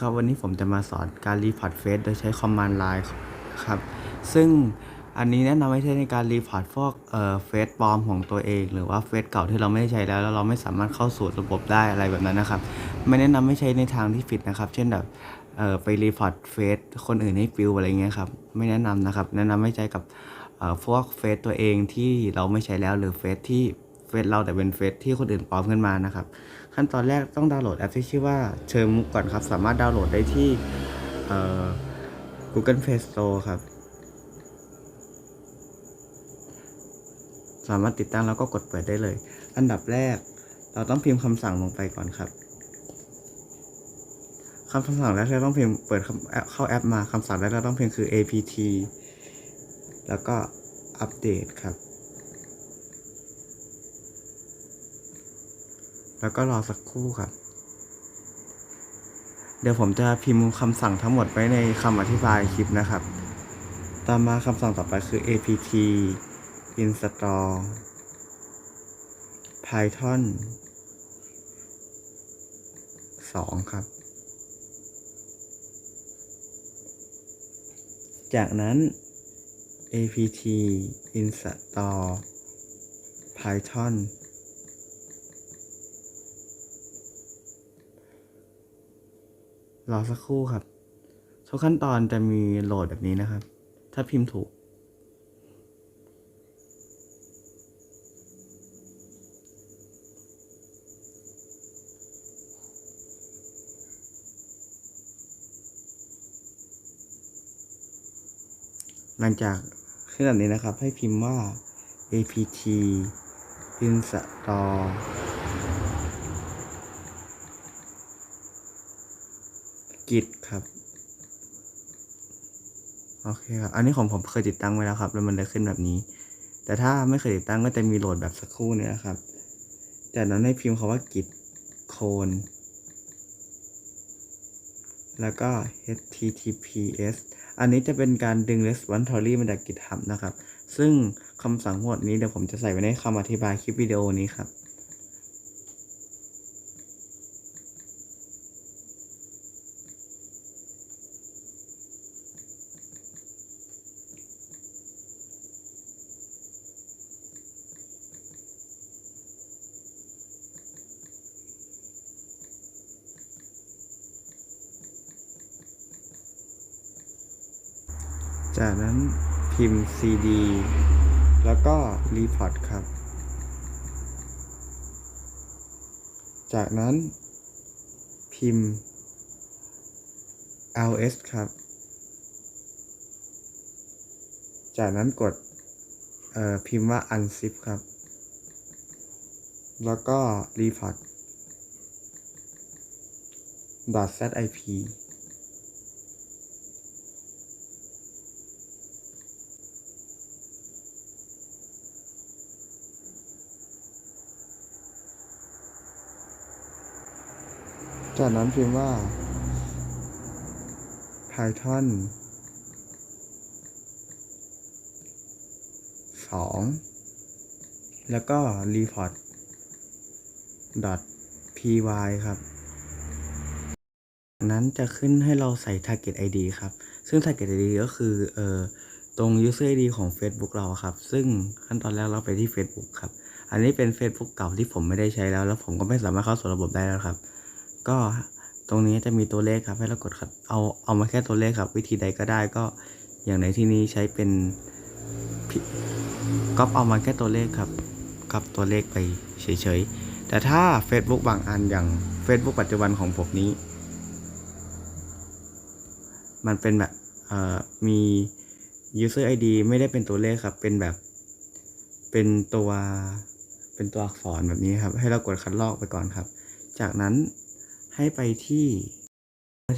ครับวันนี้ผมจะมาสอนการรีพอร์ตเฟซโดยใช้คอมมานด์ไลน์ครับ ซึ่งอันนี้แนะนำไว้ใช้ในการรีพอร์ตพวกเอ่อเฟซปลอมของตัวเอง หรือว่าเฟซเก่าที่เราไม่ได้ใช้แล้วแล้วเราไม่สามารถเข้าสู่ระบบได้อะไรแบบนั้นนะครับ ไม่แนะนำไม่ใช้ในทางที่ผิดนะครับ เช่นแบบเอ่อไปรีพอร์ตเฟซคนอื่นให้ฟิวอะไรเงี้ยครับไม่แนะนำนะครับ แนะนำไม่ใช้กับเอ่อพวกเฟซตัวเองที่เราไม่ใช้แล้วหรือเฟซที่ ฟซเราแต่เป็นเฟซที่คนอื่นปลอมขึ้นมานะครับ ขั้นตอนแรกต้องดาวน์โหลดแอปที่ชื่อว่าเชิญมุกก่อนครับ สามารถดาวน์โหลดได้ที่ Google Play Store ครับ สามารถติดตั้งแล้วก็กดเปิดได้เลย อันดับแรกเราต้องพิมพ์คำสั่งลงไปก่อนครับคำสั่งแรกเราต้องพิมพ์เปิดเข้าแอปมาคำสั่งแรกเราต้องพิมพ์คือ apt แล้วก็อัปเดตครับ แล้วก็รอสักครู่ครับ เดี๋ยวผมจะพิมพ์คำสั่งทั้งหมดไว้ในคำอธิบายคลิปนะครับ ตามมาคำสั่งต่อไปคือ apt install python 2 ครับ จากนั้น apt install python รอสักครู่ครับ ทุกขั้นตอนจะมีโหลดแบบนี้นะครับ ถ้าพิมพ์ถูก หลังจากขึ้นแบบนี้นะครับ ให้พิมพ์ว่า apt install git ครับ โอเคครับ อันนี้ของผมเคยติดตั้งไว้แล้วครับ แล้วมันเลยขึ้นแบบนี้ แต่ถ้าไม่เคยติดตั้งก็จะมีโหลดแบบสักครู่นี้นะครับ จากนั้นให้พิมพ์คาว่า git clone แล้วก็ https อันนี้จะเป็นการดึง repository มาจาก GitHub นะครับ ซึ่งคำสั่งงหมดนี้เดี๋ยวผมจะใส่ไว้ในคำอธิบายคลิปวิดีโอนี้ครับ จากนั้นพิมพ์ cd แล้วก็ report ครับ จากนั้นพิมพ์ ls ครับ จากนั้นกดเอ่อพิมพ์ว่า unzip ครับ แล้วก็ report .zip จากนั้นพิมพ์ว่า python 2 แล้วก็ report py ครับ นั้นจะขึ้นให้เราใส่ target id ครับ ซึ่ง target id ก็คือเอ่อตรง user id ของ Facebook เราครับ ซึ่งขั้นตอนแรกเราไปที่ Facebook ครับ อันนี้เป็น Facebook เก่าที่ผมไม่ได้ใช้แล้ว แล้วผมก็ไม่สามารถเข้าสู่ระบบได้แล้วครับ ก็ตรงนี้จะมีตัวเลขครับให้เรากดครับเอาเอามาแค่ตัวเลขครับ วิธีใดก็ได้ก็อย่างในที่นี้ใช้เป็นก็เอามาแค่ตัวเลขครับกับตัวเลขไปเฉยๆ แต่ถ้า Facebook บางอันอย่าง Facebook ปัจจุบันของผมนี้ มันเป็นแบบมี user ID ไม่ได้เป็นตัวเลขครับ เป็นแบบ เป็นตัว เป็นตัวอักษรแบบนี้ครับ ให้เรากดคัดลอกไปก่อนครับ จากนั้น ให้ไปที่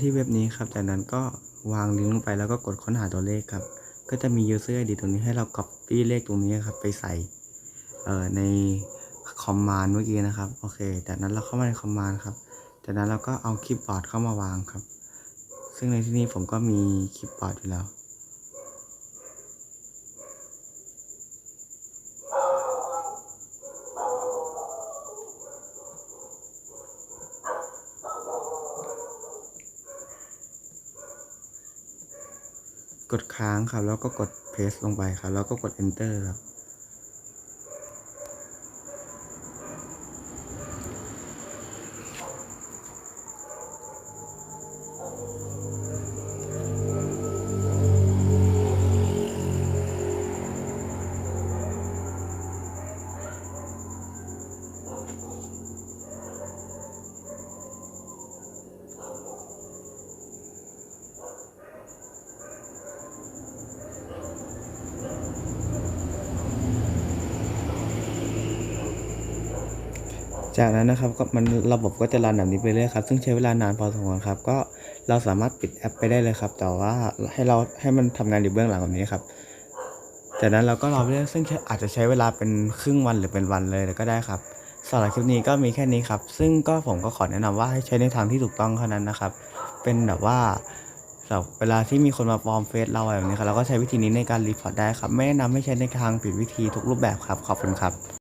ที่เว็บนี้ครับ จากนั้นก็วางลิงก์ลงไปแล้วก็กดค้นหาตัวเลขครับ ก็จะมี user ID ตรงนี้ให้เรา copy เลขตรงนี้ครับ ไปใส่เอ่อในคอมมานด์เมื่อกี้นะครับ โอเค จากนั้นเราเข้ามาในคอมมานด์ครับ จากนั้นเราก็เอาคลิปบอร์ดเข้ามาวางครับ ซึ่งในที่นี้ผมก็มีคลิปบอร์ดอยู่แล้ว กดค้างครับ แล้วก็กดเพสลงไปครับ แล้วก็กด enter ครับ จากนั้นนะครับก็มันระบบก็จะรันแบบนี้ไปเรื่อยครับ ซึ่งใช้เวลานานพอสมควรครับ ก็เราสามารถปิดแอปไปได้เลยครับ แต่ว่าให้เราให้มันทำงานอยู่เบื้องหลังแบบนี้ครับ จากนั้นเราก็รอไปเรื่อยซึ่งอาจจะใช้เวลาเป็นครึ่งวันหรือเป็นวันเลยก็ได้ครับสำหรับคลิปนี้ก็มีแค่นี้ครับ ซึ่งก็ผมก็ขอแนะนำว่าให้ใช้ในทางที่ถูกต้องเท่านั้นนะครับ เป็นแบบว่าสำหรับเวลาที่มีคนมาปลอมเฟซเราอะไรแบบนี้ครับเราก็ใช้วิธีนี้ในการรีพอร์ตได้ครับ ไม่แนะนำให้ใช้ในทางผิดวิธีทุกรูปแบบครับ ขอบคุณครับ